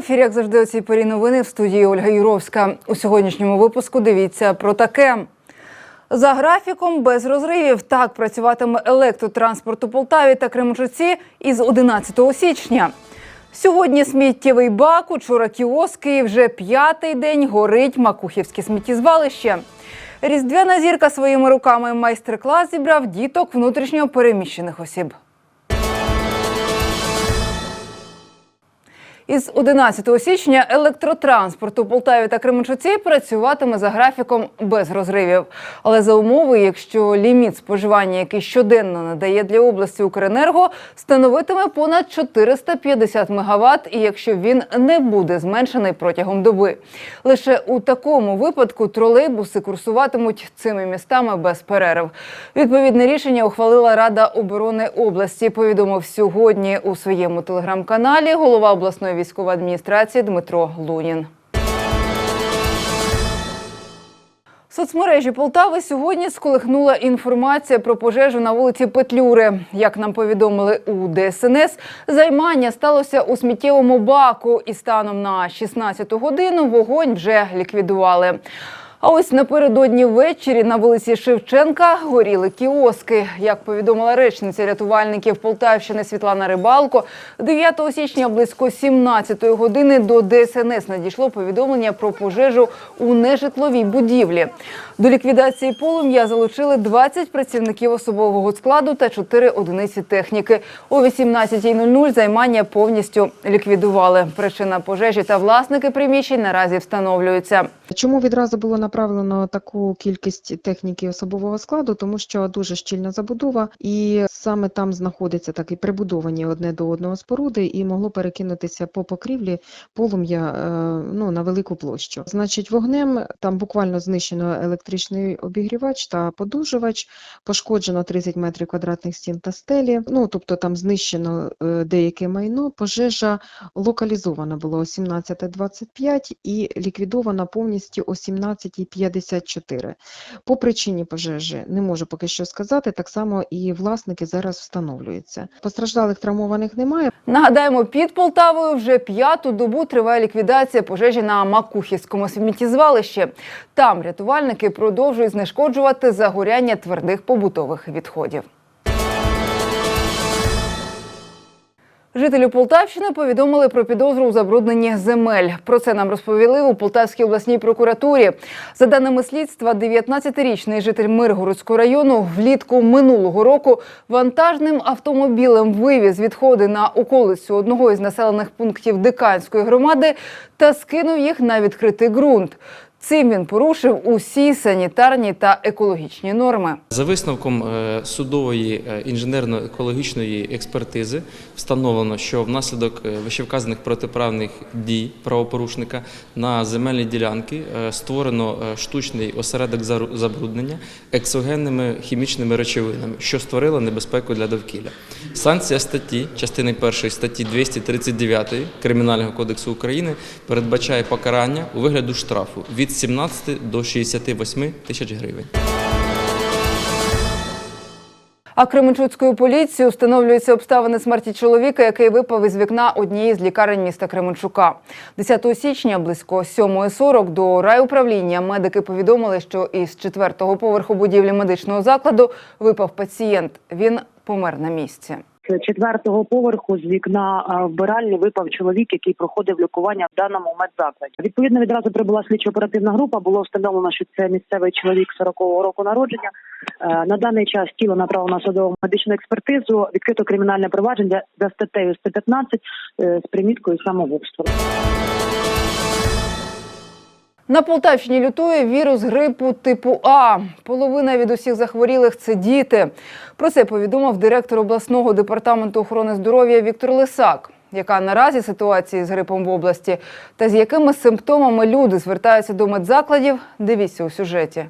Ефірі, як завжди, о цій порі новини в студії Ольга Юровська. У сьогоднішньому випуску дивіться про таке. За графіком без розривів так працюватиме електротранспорт у Полтаві та Кременчуці із 11 січня. Сьогодні сміттєвий бак, учора кіоски і вже п'ятий день горить Макухівське сміттєзвалище. Різдвяна зірка своїми руками майстер-клас зібрав діток внутрішньо переміщених осіб. Із 11 січня електротранспорт у Полтаві та Кременчуці працюватиме за графіком без розривів. Але за умови, якщо ліміт споживання, який щоденно надає для області Укренерго, становитиме понад 450 мегаватт, і якщо він не буде зменшений протягом доби. Лише у такому випадку тролейбуси курсуватимуть цими містами без перерв. Відповідне рішення ухвалила Рада оборони області. Повідомив сьогодні у своєму телеграм-каналі голова обласної військової адміністрації Дмитро Лунін. Соцмережі Полтави сьогодні сколихнула інформація про пожежу на вулиці Петлюри. Як нам повідомили у ДСНС, займання сталося у сміттєвому баку, і станом на 16-ту годину вогонь вже ліквідували. А ось напередодні ввечері на вулиці Шевченка горіли кіоски. Як повідомила речниця рятувальників Полтавщини Світлана Рибалко, 9 січня близько 17 години до ДСНС надійшло повідомлення про пожежу у нежитловій будівлі. До ліквідації полум'я залучили 20 працівників особового складу та 4 одиниці техніки. О 18.00 займання повністю ліквідували. Причина пожежі та власники приміщень наразі встановлюються. Чому відразу було направлено таку кількість техніки особового складу? Тому що дуже щільна забудова, і саме там знаходиться так і прибудовані одне до одного споруди, і могло перекинутися по покрівлі полум'я е, ну, на велику площу. Значить, вогнем там буквально знищено електричний обігрівач та подужувач, пошкоджено 30 метрів квадратних стін та стелі. Ну тобто там знищено е, деяке майно. Пожежа локалізована було о 17.25 і ліквідована повністю о 17.54. По причині пожежі не можу поки що сказати. Так само і власники зараз встановлюються. Постраждалих травмованих немає. Нагадаємо, під Полтавою вже п'яту добу триває ліквідація пожежі на Макухівському сміттєзвалищі. Там рятувальники продовжують знешкоджувати загоряння твердих побутових відходів. Жителі Полтавщини повідомили про підозру у забрудненні земель. Про це нам розповіли у Полтавській обласній прокуратурі. За даними слідства, 19-річний житель Миргородського району влітку минулого року вантажним автомобілем вивіз відходи на околицю одного із населених пунктів Диканської громади та скинув їх на відкритий ґрунт. Цим він порушив усі санітарні та екологічні норми. За висновком е, судової е, інженерно-екологічної експертизи встановлено, що внаслідок е, вищевказаних протиправних дій правопорушника на земельні ділянки створено штучний осередок забруднення ексогенними хімічними речовинами, що створило небезпеку для довкілля. Санкція статті, частини першої статті 239 Кримінального кодексу України передбачає покарання у вигляду штрафу від 17 до 68 тисяч гривень. А Кременчуцькою поліцією встановлюються обставини смерті чоловіка, який випав із вікна однієї з лікарень міста Кременчука. 10 січня близько 7.40 до райуправління медики повідомили, що із четвертого поверху будівлі медичного закладу випав пацієнт. Він помер на місці. Четвертого поверху з вікна вбиральні випав чоловік, який проходив лікування в даному медзакладі. Відповідно, відразу прибула слідчо-оперативна група. Було встановлено, що це місцевий чоловік 40-го року народження. Е, На даний час тіло направлено на судову медичну експертизу. Відкрито кримінальне провадження за статтею 115 е, з приміткою самогубства. На Полтавщині лютує вірус грипу типу А. Половина від усіх захворілих це діти. Про це повідомив директор обласного департаменту охорони здоров'я Віктор Лисак. Яка наразі ситуація з грипом в області та з якими симптомами люди звертаються до медзакладів? Дивіться у сюжеті.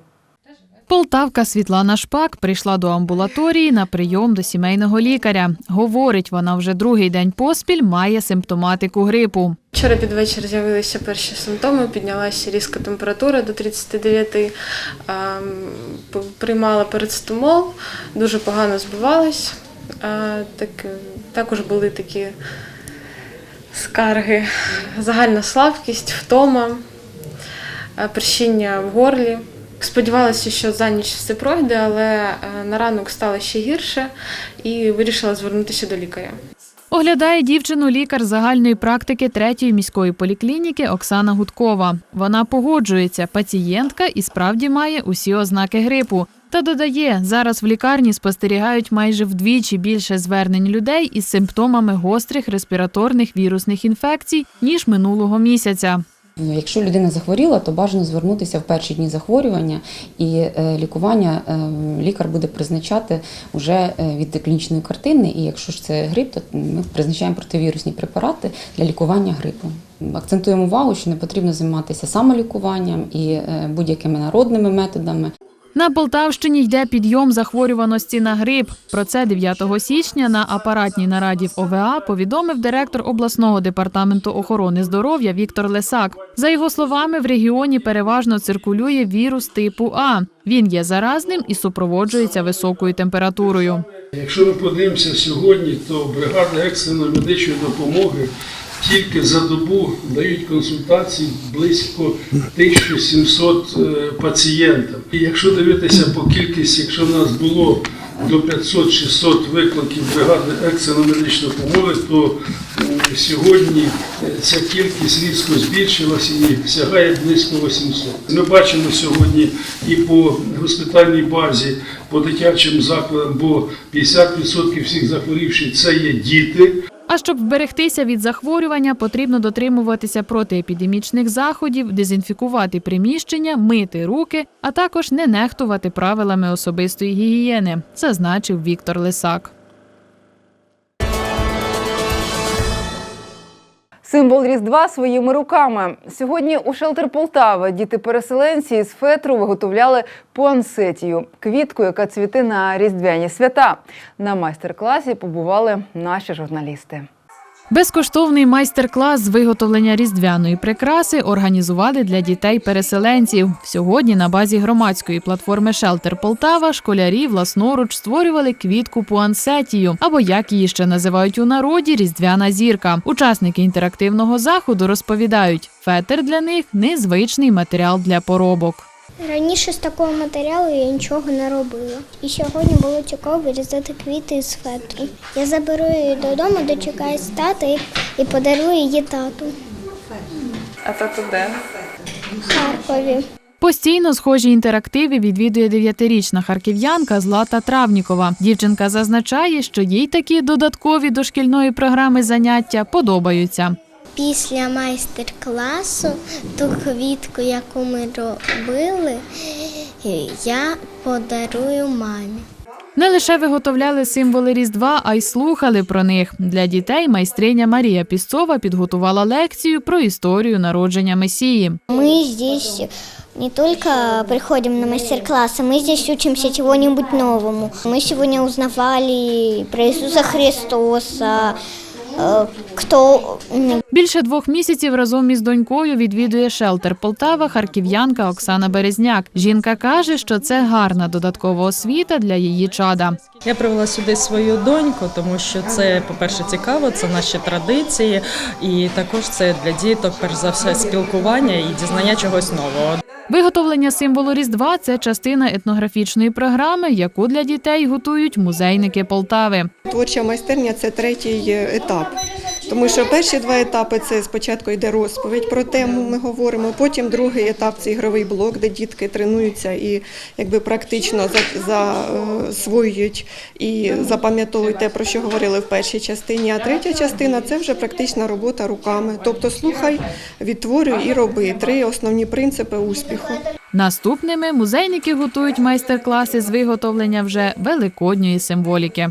Полтавка Світлана Шпак прийшла до амбулаторії на прийом до сімейного лікаря. Говорить, вона вже другий день поспіль має симптоматику грипу. Вчора під вечір з'явилися перші симптоми, піднялася різка температура до 39, ем, приймала парацетамол, дуже погано збивалась. Е, Так, також були такі скарги, загальна слабкість, втома, е, першіння в горлі. Сподівалася, що за ніч все пройде, але е, на ранок стало ще гірше і вирішила звернутися до лікаря. Оглядає дівчину лікар загальної практики третьої міської поліклініки Оксана Гудкова. Вона погоджується, пацієнтка і справді має усі ознаки грипу. Та додає, зараз в лікарні спостерігають майже вдвічі більше звернень людей із симптомами гострих респіраторних вірусних інфекцій ніж минулого місяця. Ну, Якщо людина захворіла, то бажано звернутися в перші дні захворювання, і е, лікування е, лікар буде призначати вже е, від клінічної картини. І якщо ж це грип, то ми призначаємо противірусні препарати для лікування грипу. Акцентуємо увагу, що не потрібно займатися самолікуванням і е, будь-якими народними методами. На Полтавщині йде підйом захворюваності на грип. Про це 9 січня на апаратній нараді в ОВА повідомив директор обласного департаменту охорони здоров'я Віктор Лесак. За його словами, в регіоні переважно циркулює вірус типу А. Він є заразним і супроводжується високою температурою. Якщо ми подивимося сьогодні, то бригади екстреної медичної допомоги тільки за добу дають консультації близько 1700 е, пацієнтам. І якщо дивитися по кількості, якщо в нас було до 500-600 викликів бригади екстреної медичної допомоги, то сьогодні е, ця кількість різко збільшилася і сягає близько 800. Ми бачимо сьогодні і по госпітальній базі, по дитячим закладам, бо 50% всіх захворівших це є діти. А щоб вберегтися від захворювання, потрібно дотримуватися протиепідемічних заходів, дезінфікувати приміщення, мити руки, а також не нехтувати правилами особистої гігієни, зазначив Віктор Лисак. Символ Різдва своїми руками. Сьогодні у шелтер Полтави діти-переселенці із фетру виготовляли пуансетію – квітку, яка цвіте на різдвяні свята. На майстер-класі побували наші журналісти. Безкоштовний майстер-клас з виготовлення різдвяної прикраси організували для дітей-переселенців. Сьогодні на базі громадської платформи Шелтер Полтава школярі власноруч створювали квітку пуансетію, або як її ще називають у народі різдвяна зірка. Учасники інтерактивного заходу розповідають, фетр для них незвичний матеріал для поробок. Раніше з такого матеріалу я нічого не робила. І сьогодні було цікаво вирізати квіти з фетру. Я заберу її додому, дочекаюсь тата і, подарую її тату А тато де? в Харкові. Постійно схожі інтерактиви відвідує дев'ятирічна харків'янка Злата Травнікова. Дівчинка зазначає, що їй такі додаткові до шкільної програми заняття подобаються. Після майстер-класу ту квітку, яку ми робили, я подарую мамі. Не лише виготовляли символи Різдва, а й слухали про них. Для дітей майстриня Марія Пісцова підготувала лекцію про історію народження Месії. Мы здесь не только приходим на мастер-классы, мы здесь учимся чего-нибудь новому. Мы сегодня узнавали про Иисуса Христоса, м, Більше двох місяців разом із донькою відвідує шелтер Полтава харків'янка Оксана Березняк. Жінка каже, що це гарна додаткова освіта для її чада. Я привела сюди свою доньку, тому що це, по-перше, цікаво, це наші традиції, і також це для діток, перш за все, спілкування і дізнання чогось нового. Виготовлення символу Різдва це частина етнографічної програми, яку для дітей готують музейники Полтави. Творча майстерня це третій е, етап. Тому що перші два етапи це спочатку йде розповідь про тему, ми говоримо. Потім другий етап це ігровий блок, де дітки тренуються і якби практично засвоюють і запам'ятовують те, про що говорили в першій частині. А третя частина це вже практична робота руками. Тобто слухай, відтворюй і роби. Три основні принципи успіху. Наступними музейники готують майстер-класи з виготовлення вже великодньої символіки.